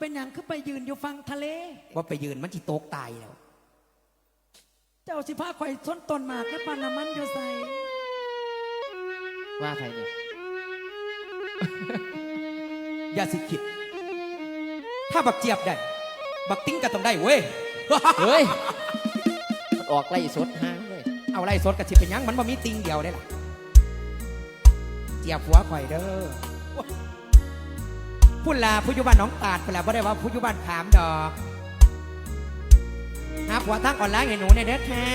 เป็นอย่างคือไปยืนอยู่ฟังทะเล ว่าไปยืนมันจิตกตายแล้ว เจ้าสิพาข่อยส้นต้นหมากในปานน้ำมันอยู่ใส่ว่าใครนี่อย่าสิคิด ถ้าบักเจี๊ยบได้ บักติ้งก็ต้องได้เว้ย เฮ้ยมันออกไล่สดห้างเลยเอาไรสดกับสิเป็นหยังมันบ่มีติงเดียวได้ล่ะ เจียบหัวข่อยเด้อ พุ่นลาผู้อยุบันหน้องตาดพุ่นลาบ่ได้ว่าผู้อยุบันขามดอกหาผัวทางออนไลน์ให้หนูในอยเด้อค่ะ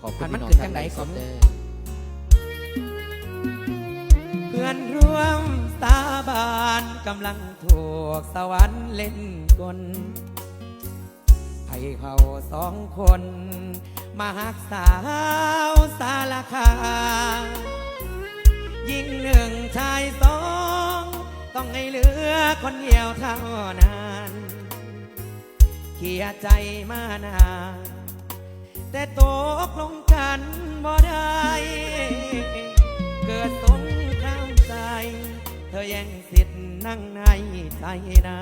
ขอบคุณพี่น้องทางไลฟ์สดเด้อเพื่อนร่วมสาบานกำลังถูกสวรรค์เล่นกล ให้เขาสองคน มาหักสาวสารคายิ่งหนึ่งชายสอง ต้องให้เหลือคนเดียวเท่านั้นเขียใจมานานแต่ตกลงกันบ่ได้ เกิดสงครามใจ เธอแย่งสิทธิ์นั่งในใจนา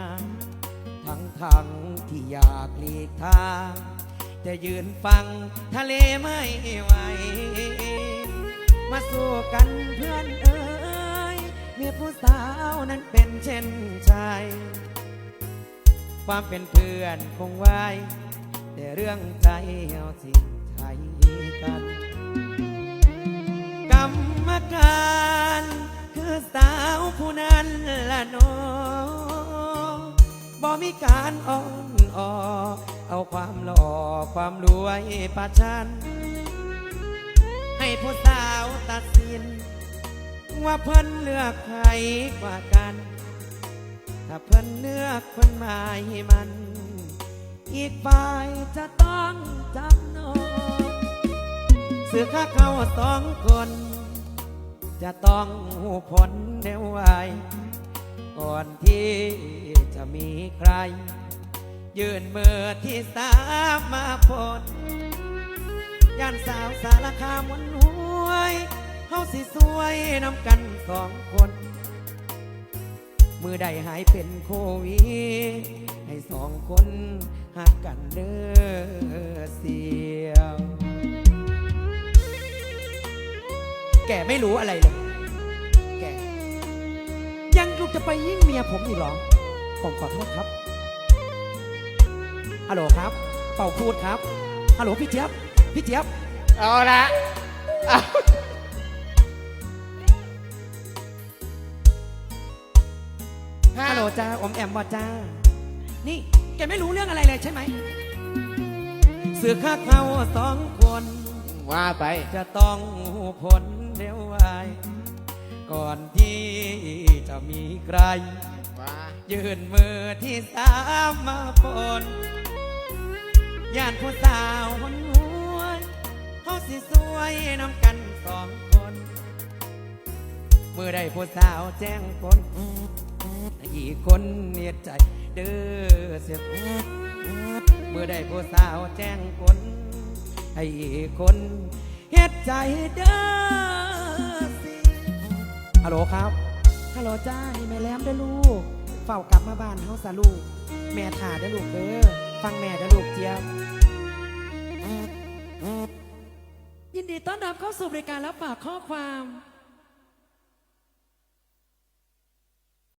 ทั้งที่อยากหลีกทางจะยืนฟังทะเลไม่ไหว มาสู้กันเพื่อนเอ๋ยมีผู้สาวนั้นเป็นเช่นชายความเป็นเพื่อนคงไว้ แต่เรื่องใจเอาสิ่ใช้กันกรรมการ คือสาวผู้นั้นละเนอ บ่มีการอ่อนออเอาความหล่อความรวยประชัน ให้ผู้สาวตัดสิน ว่าเพิ่นเลือกใครกว่ากัน ถ้าเพิ่นเลือกคนหมายมัน อีกฝ่ายจะต้องจำนนเสือข้าเขาสองคน จะต้องหูผลเดวไว ก่อนที่จะมีใคร ยืนมือที่สามมาพลย่านสาวสารคามวันหวยเฮาสิสวยนำกันสองคน มือใดหายเป็นโควิดให้สองคนหักกันเด้อเสียว แกไม่รู้อะไรเลย ยังลูกจะไปยิ่งเมียผมอีกเหรอ ผมขอโทษครับ ฮัลโหลครับ เป่าพูดครับ ฮัลโหลพี่เจี๊ยบ พี่เจี๊ยบ เอาละเอาฮัลโหลจ้าอมแอมบอจ้า นี่แกไม่รู้เรื่องอะไรเลยใช่ไหม เสือข้าเขาสองคน ว่าไป จะต้องผลเร็วไวก่อนที่ จะมีใครว่ายืนมือที่สามมาปนย่านผู้สาวคนหวยเขาสิสวยน้ำกันสองคน เมื่อได้ผู้สาวแจ้งคนอีกคนเนียดใจเด้อเสียเมื่อได้ผู้สาวแจ้งคนให้อีกคนเฮ็ดใจเด้อสิฮัลโหลครับ ฮัลโหลจ้านี่แม่แหลมเด้อลูก เฝ้ากลับมาบ้านเฮาซะลูก แม่ถ่าเด้อลูกเด้อ ฟังแม่เด้อลูกเจี๊ยบ ยินดีต้อนรับเข้าสู่รายการรับฝากข้อความ